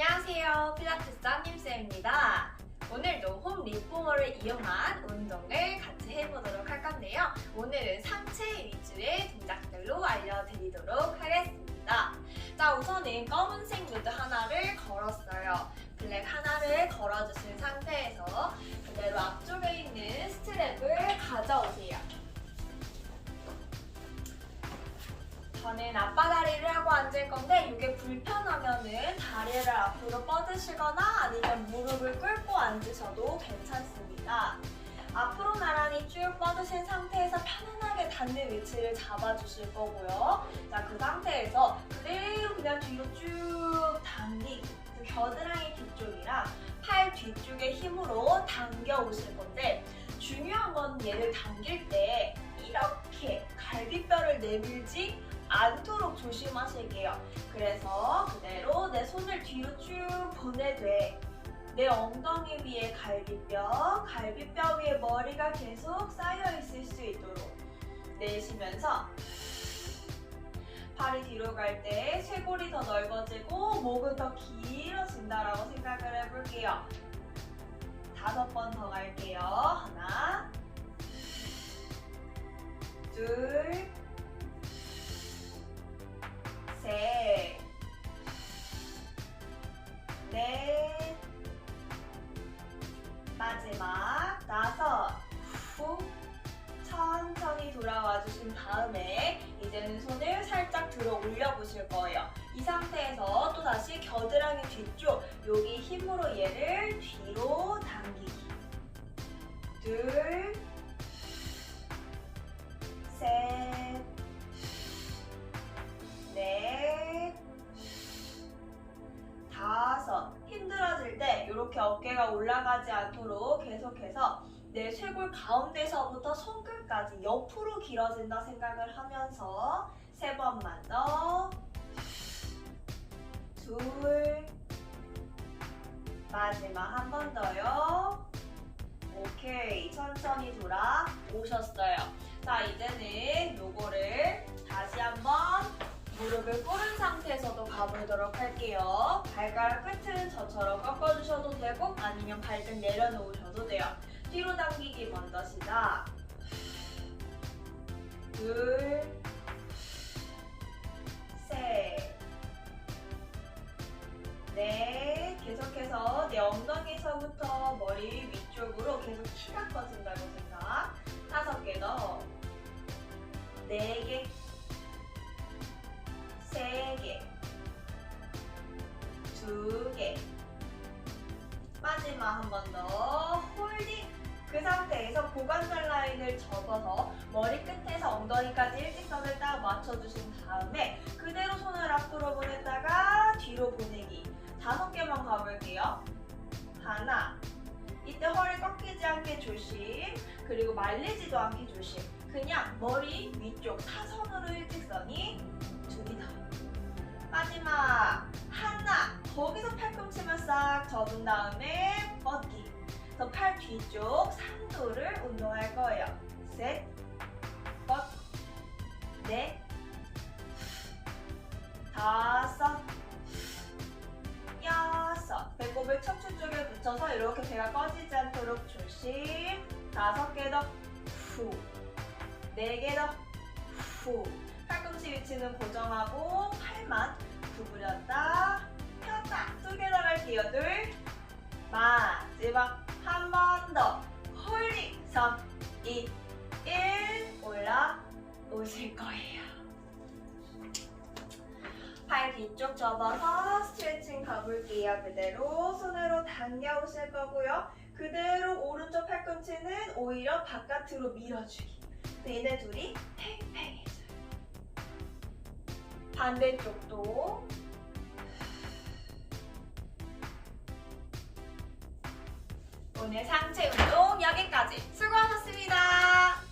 안녕하세요. 필라테스 한님쌤입니다. 오늘도 홈 리포머를 이용한 운동을 같이 해보도록 할 건데요. 오늘은 상체 위주의 동작들로 알려드리도록 하겠습니다. 자, 우선은 검은색 무드 하나를 걸었어요. 블랙 하나를 걸어주신 상태에서 그대로 앞쪽에 있는 스트랩을 가져오세요. 저는 앞바다리를 하고 앉을 건데 이게 불편하면은 다리를 앞으로 뻗으시거나 아니면 무릎을 꿇고 앉으셔도 괜찮습니다. 앞으로 나란히 쭉 뻗으신 상태에서 편안하게 닿는 위치를 잡아주실 거고요. 자, 그 상태에서 그대로 그냥 뒤로 쭉 당기기. 그 겨드랑이 뒤쪽이랑 팔 뒤쪽의 힘으로 당겨 오실 건데 중요한 건 얘를 당길 때 이렇게 갈비뼈를 내밀지 않도록 조심하실게요. 그래서 그대로 내 손을 뒤로 쭉 보내되 내 엉덩이 위에 갈비뼈, 갈비뼈 위에 머리가 계속 쌓여 있을 수 있도록 내쉬면서 팔이 뒤로 갈 때 쇄골이 더 넓어지고 목은 더 길어진다라고 생각을 해볼게요. 다섯 번 더 갈게요. 하나, 둘, 후, 천천히 돌아와 주신 다음에 이제는 손을 살짝 들어 올려 보실 거예요. 이 상태에서 또 다시 겨드랑이 뒤쪽 여기 힘으로 얘를 뒤로 당기기. 둘, 셋, 넷, 다섯. 힘들어질 때 이렇게 어깨가 올라가지 않도록 계속해서 내 쇄골 가운데서부터 손끝까지 옆으로 길어진다 생각을 하면서 세 번만 더. 둘. 마지막 한 번 더요. 오케이. 천천히 돌아 오셨어요. 자, 이제는 요거를 다시 한번 무릎을 꿇은 상태에서도 가보도록 할게요. 발가락 끝은 저처럼 꺾어주셔도 되고 아니면 발등 내려놓으셔도 돼요. 뒤로 당기기 먼저 시작. 둘, 셋, 넷. 계속해서 내 엉덩이에서부터 머리 위쪽으로 계속 키가 커진다고 생각. 다섯 개 더. 네 개. 세 개. 두 개. 마지막 한 번 더. 홀딩. 그 상태에서 고관절 라인을 접어서 머리 끝에서 엉덩이까지 일직선을 딱 맞춰주신 다음에 그대로 손을 앞으로 보냈다가 뒤로 보내기. 다섯 개만 가볼게요. 하나. 이때 허리 꺾이지 않게 조심. 그리고 말리지도 않게 조심. 그냥 머리 위쪽 사선으로 일직선이 둘이 더. 마지막 하나. 거기서 팔꿈치만 싹 접은 다음에. 그래서 팔 뒤쪽 상도를 운동할 거예요. 셋, 뻗, 넷, 다섯, 여섯. 배꼽을 척추 쪽에 붙여서 이렇게 배가 꺼지지 않도록 조심. 다섯 개 더, 후. 네 개 더, 후. 팔꿈치 위치는 고정하고 팔만 구부렸다, 폈다. 두 개 더 갈게요. 둘, 마지막 한 번 더. 홀딩. 3, 2, 1. 올라오실 거예요. 팔 뒤쪽 접어서 스트레칭 가볼게요. 그대로 손으로 당겨 오실 거고요. 그대로 오른쪽 팔꿈치는 오히려 바깥으로 밀어주기. 얘네 둘이 팽팽해져요. 반대쪽도 오늘 상체 운동 여기까지 수고하셨습니다.